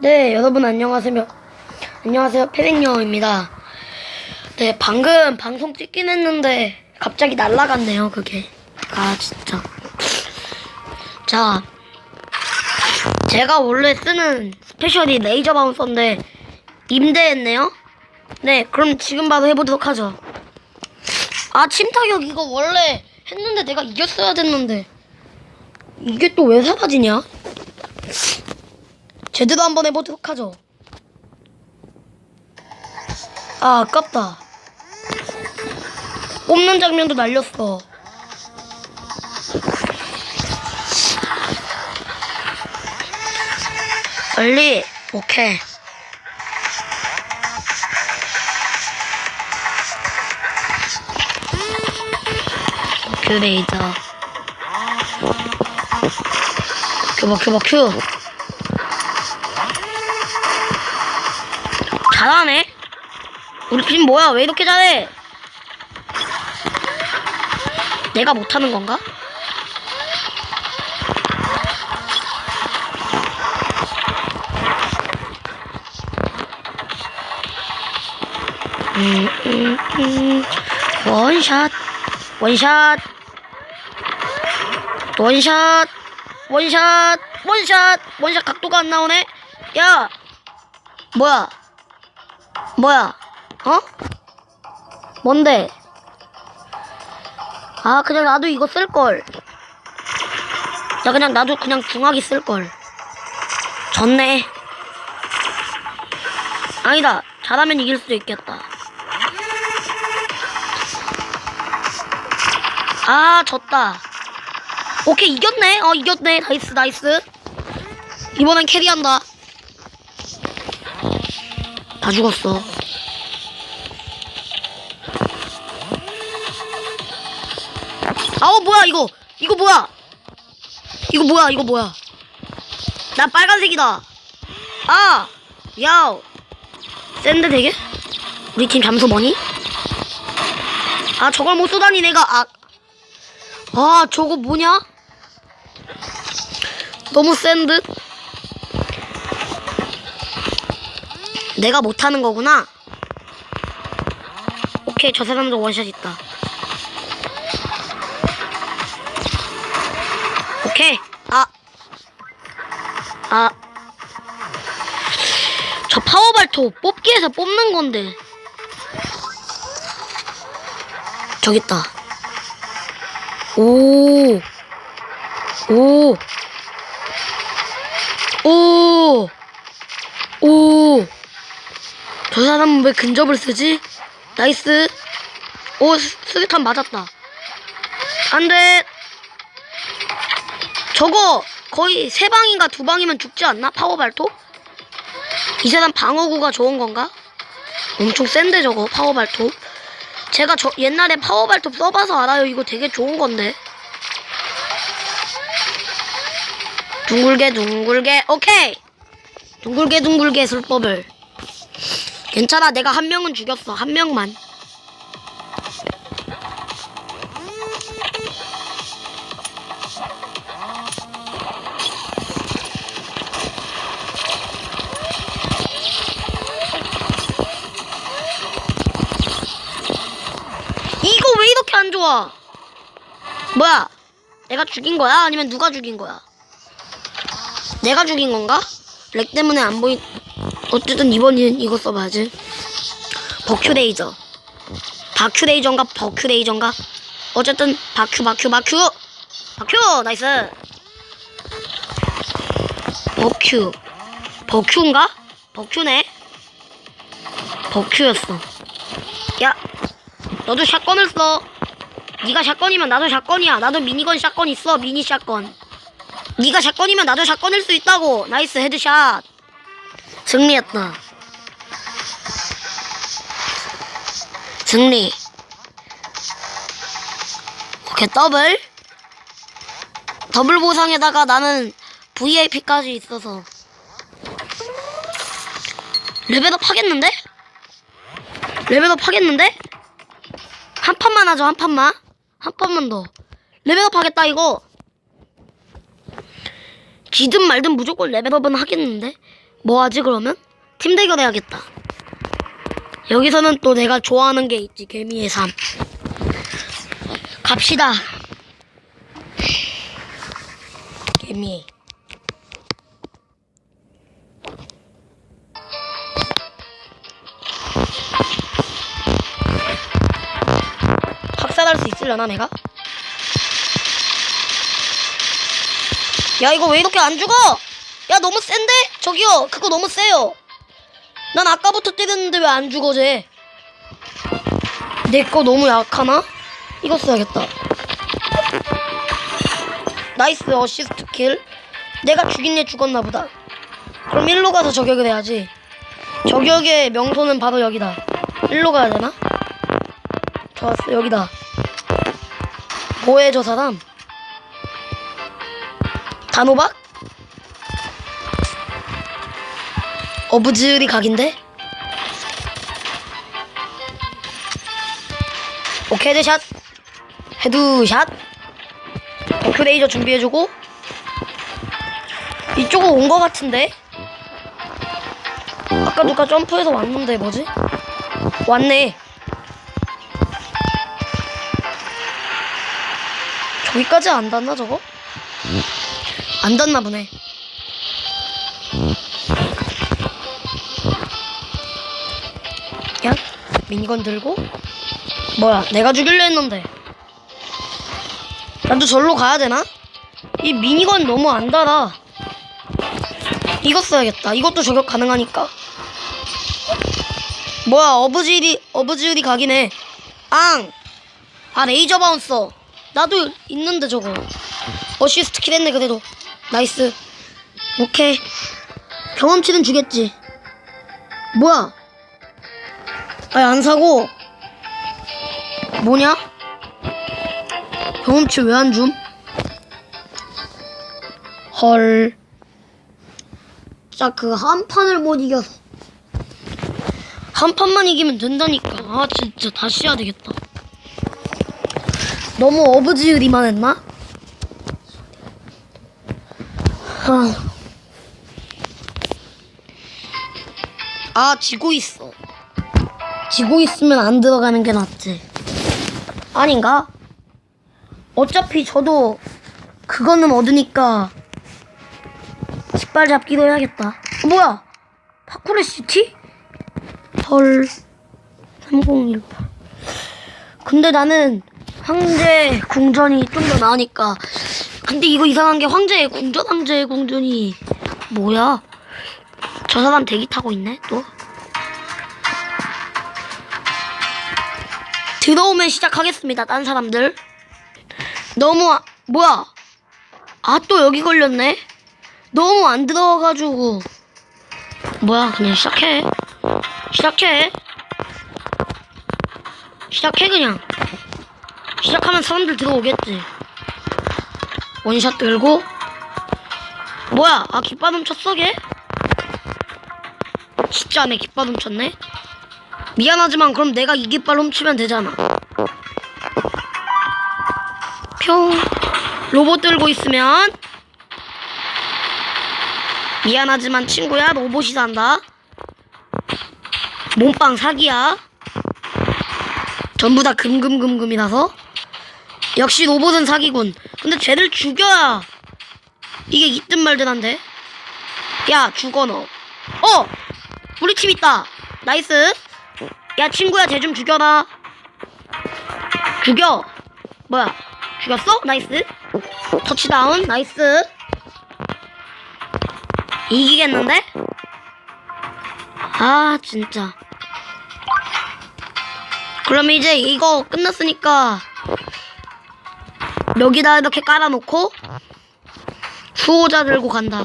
네, 여러분 안녕하세요. 안녕하세요. 페백녀입니다. 네, 방금 방송 찍긴 했는데 갑자기 날라갔네요, 그게. 아, 진짜. 자, 제가 원래 쓰는 스페셜이 레이저 바운서인데 임대했네요. 네, 그럼 지금 바로 해 보도록 하죠. 아, 침타격 이거 원래 했는데 내가 이겼어야 됐는데 이게 또 왜 사라지냐? 제대로 한번 해보도록 하죠. 아, 아깝다. 뽑는 장면도 날렸어. 빨리, 오케이. 큐레이저. 큐, 큐, 큐. 잘하네. 우리 팀 뭐야? 왜 이렇게 잘해? 내가 못하는 건가? 음, 음, 음. 원샷, 원샷, 원샷, 원샷, 원샷, 원샷 각도가 안 나오네. 야, 뭐야? 뭐야? 어? 뭔데? 아, 그냥 나도 이거 쓸걸. 야, 그냥 나도 그냥 중화기 쓸걸. 졌네. 아니다. 잘하면 이길 수도 있겠다. 아, 졌다. 오케이, 이겼네. 어, 이겼네. 나이스, 나이스. 이번엔 캐리한다. 다 죽었어. 아우 뭐야 이거. 이거 뭐야? 이거 뭐야 이거 뭐야? 나 빨간색이다. 아 야우 센데 되게? 우리 팀 잠수 뭐니? 아 저걸 못 쏘다니 내가. 아, 아 저거 뭐냐? 너무 센 듯 내가 못하는 거구나 오케이 저 사람도 원샷 있다 오케이. 아. 아. 저 파워발톱 뽑기에서 뽑는 건데. 저기 있다. 오. 오. 오. 오. 저 사람은 왜 근접을 쓰지? 나이스. 오, 스- 스리탄 맞았다. 안 돼. 저거 거의 세 방인가 두 방이면 죽지 않나? 파워 발톱? 이 사람 방어구가 좋은 건가? 엄청 센데 저거 파워 발톱. 제가 저 옛날에 파워 발톱 써봐서 알아요. 이거 되게 좋은 건데. 둥글게 둥글게 오케이. 둥글게 둥글게 술법을. 괜찮아. 내가 한 명은 죽였어. 한 명만. 이거 왜 이렇게 안 좋아? 뭐야? 내가 죽인 거야? 아니면 누가 죽인 거야? 내가 죽인 건가? 렉 때문에 안 보인. 어쨌든 이번엔 이거 써봐야지. 버큐레이저. 바큐레이저인가 버큐레이저인가? 어쨌든 바큐 바큐 바큐 바큐 나이스. 버큐 버큐인가? 버큐네. 버큐였어. 야, 너도 샷건을 써. 네가 샷건이면 나도 샷건이야. 나도 미니건 샷건 있어. 미니 샷건. 네가 샷건이면 나도 샷건일 수 있다고. 나이스 헤드샷. 승리했다. 승리. 오케이 더블. 더블 보상에다가 나는 VIP까지 있어서 레벨업 하겠는데? 레벨업 하겠는데? 한 판만 하죠, 한 판만. 한 판만 더. 레벨업 하겠다, 이거. 지든 말든 무조건 레벨업은 하겠는데? 뭐 하지 그러면? 팀 대결 해야겠다. 여기서는 또 내가 좋아하는 게 있지 개미의 삶. 갑시다. 개미. 학살할 수 있으려나 내가? 야 이거 왜 이렇게 안 죽어? 야 너무 센데? 저기요 그거 너무 세요 난 아까부터 때렸는데 왜 안 죽어 쟤? 내 거 너무 약하나? 이거 써야겠다 나이스 어시스트 킬 내가 죽인 얘 죽었나 보다 그럼 일로 가서 저격을 해야지 저격의 명소는 바로 여기다 일로 가야 되나? 좋았어 여기다 뭐해 저 사람 단호박? 어부즈리 각인데? 오케이 헤드샷 헤드샷 오큐레이저 준비해주고 이쪽으로 온거 같은데? 아까 누가 점프해서 왔는데 뭐지? 왔네 저기까지 안 닿나 저거? 안 닿나 보네 미니건 들고? 뭐야 내가 죽일려 했는데. 나도 절로 가야 되나? 이 미니건 너무 안 달아. 이거 써야겠다. 이것도 저격 가능하니까. 뭐야 어부지리 어부지리 각이네 앙! 아 레이저 바운서. 나도 있는데 저거. 어시스트 킬 했네 그래도. 나이스. 오케이. 경험치는 주겠지. 뭐야 아니 안 사고 뭐냐? 경험치 왜 안 줌? 헐. 진짜 그한 판을 못 이겨서. 한 판만 이기면 된다니까. 아 진짜 다시 해야 되겠다. 너무 어부지으리만 했나? 아. 아 지고 있어. 지고 있으면 안 들어가는 게 낫지. 아닌가? 어차피 저도 그거는 얻으니까 깃발 잡기도 해야겠다. 어, 뭐야? 파쿠레 시티? 헐. 3018. 근데 나는 황제 궁전이 좀 더 나으니까. 근데 이거 이상한 게 황제의 궁전, 황제의 궁전이 뭐야? 저 사람 대기 타고 있네, 또. 들어오면 시작하겠습니다. 딴 사람들. 너무 아, 뭐야? 아 또 여기 걸렸네. 너무 안 들어와가지고 뭐야? 그냥 시작해. 시작해. 시작해 그냥. 시작하면 사람들 들어오겠지. 원샷 들고 뭐야? 아 깃발 훔쳤어 걔? 진짜 내 깃발 훔쳤네. 미안하지만 그럼 내가 이 깃발 훔치면 되잖아. 평 로봇 들고 있으면 미안하지만 친구야 로봇이 산다. 몸빵 사기야. 전부 다 금금금금이라서 역시 로봇은 사기군. 근데 쟤를 죽여야 이게 있든 말든 한데. 야 죽어 너. 어 우리 팀 있다. 나이스. 야 친구야 쟤 좀 죽여라. 죽여. 뭐야 죽였어? 나이스. 터치다운 나이스. 이기겠는데? 아 진짜. 그럼 이제 이거 끝났으니까 여기다 이렇게 깔아놓고 수호자 들고 간다.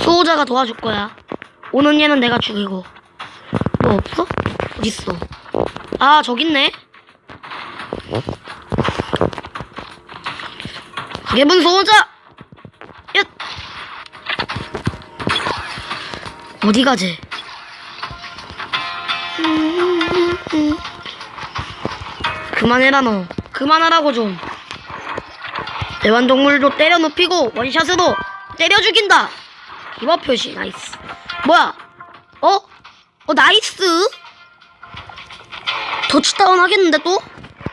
수호자가 도와줄 거야. 오는 얘는 내가 죽이고. 뭐 없어? 어딨어? 아, 저기 있네. 예분 소호자! 얏! 어디 가지? 그만해라, 너. 그만하라고 좀. 애완동물도 때려 눕히고 원샷으로 때려 죽인다. 기바 표시 나이스. 뭐야? 어? 어 나이스. 터치다운 하겠는데 또?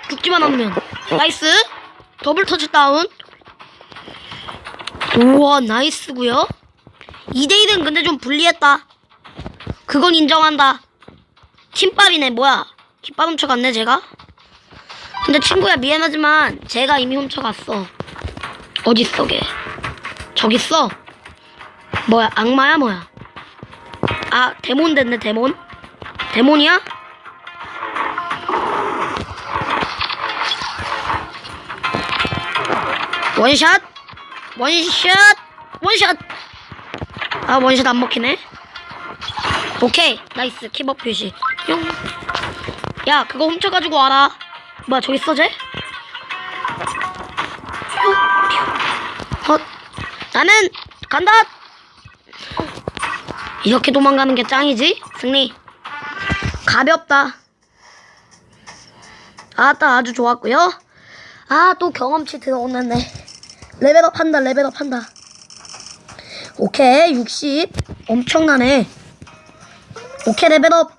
죽지만 않으면 나이스. 더블 터치다운. 우와 나이스고요. 2대1은 근데 좀 불리했다. 그건 인정한다. 김밥이네 뭐야? 김밥 훔쳐갔네 제가. 근데 친구야 미안하지만 제가 이미 훔쳐갔어. 어딨어 걔? 저기 있어. 뭐야 악마야 뭐야? 아 데몬 됐네 데몬. 데몬이야? 원샷? 원샷? 원샷! 아 원샷 안 먹히네. 오케이. 나이스. 키버 표시. 뿅. 야 그거 훔쳐가지고 와라. 뭐야 저기 있어. 헛 나는 간다! 이렇게 도망가는 게 짱이지? 승리. 가볍다. 아따 아주 좋았고요. 아 또 경험치 들어오는데 레벨업 한다 레벨업 한다. 오케이 60 엄청나네. 오케이 레벨업.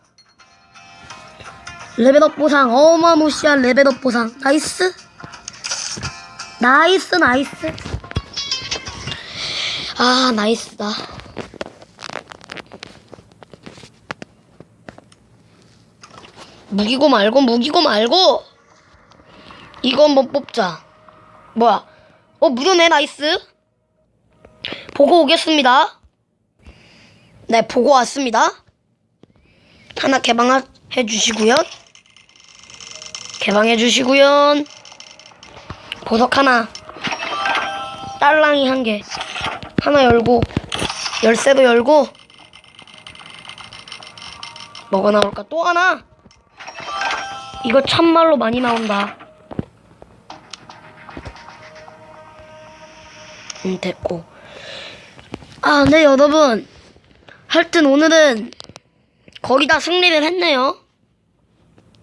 레벨업 보상 어마무시한 레벨업 보상. 나이스. 나이스 나이스. 아 나이스다. 무기고 말고 무기고 말고. 이거 한번 뽑자. 뭐야 어 무료네 나이스. 보고 오겠습니다. 네 보고 왔습니다. 하나 개방해 주시고요. 개방해 주시고요. 보석 하나. 딸랑이 한 개. 하나 열고 열쇠도 열고. 뭐가 나올까? 또 하나? 이거 참말로 많이 나온다 음 됐고 아 네 여러분 하여튼 오늘은 거의 다 승리를 했네요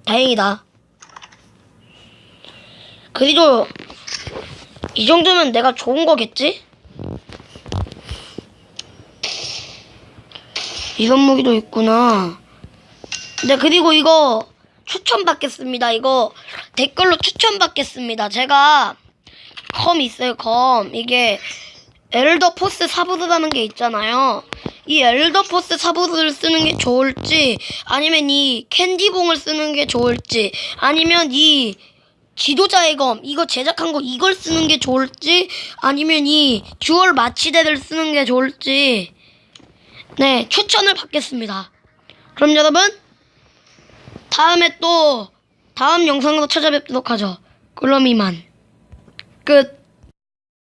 다행이다 그래도 이 정도면 내가 좋은 거겠지? 이런 무기도 있구나. 네, 그리고 이거 추천 받겠습니다. 이거 댓글로 추천 받겠습니다. 제가 검 있어요, 검. 이게 엘더 포스 사부드라는 게 있잖아요. 이 엘더 포스 사부드를 쓰는 게 좋을지, 아니면 이 캔디봉을 쓰는 게 좋을지, 아니면 이 지도자의 검 이거 제작한 거 이걸 쓰는 게 좋을지 아니면 이 듀얼 마치대를 쓰는 게 좋을지 네 추천을 받겠습니다. 그럼 여러분 다음에 또 다음 영상으로 찾아뵙도록 하죠. 그럼 이만 끝.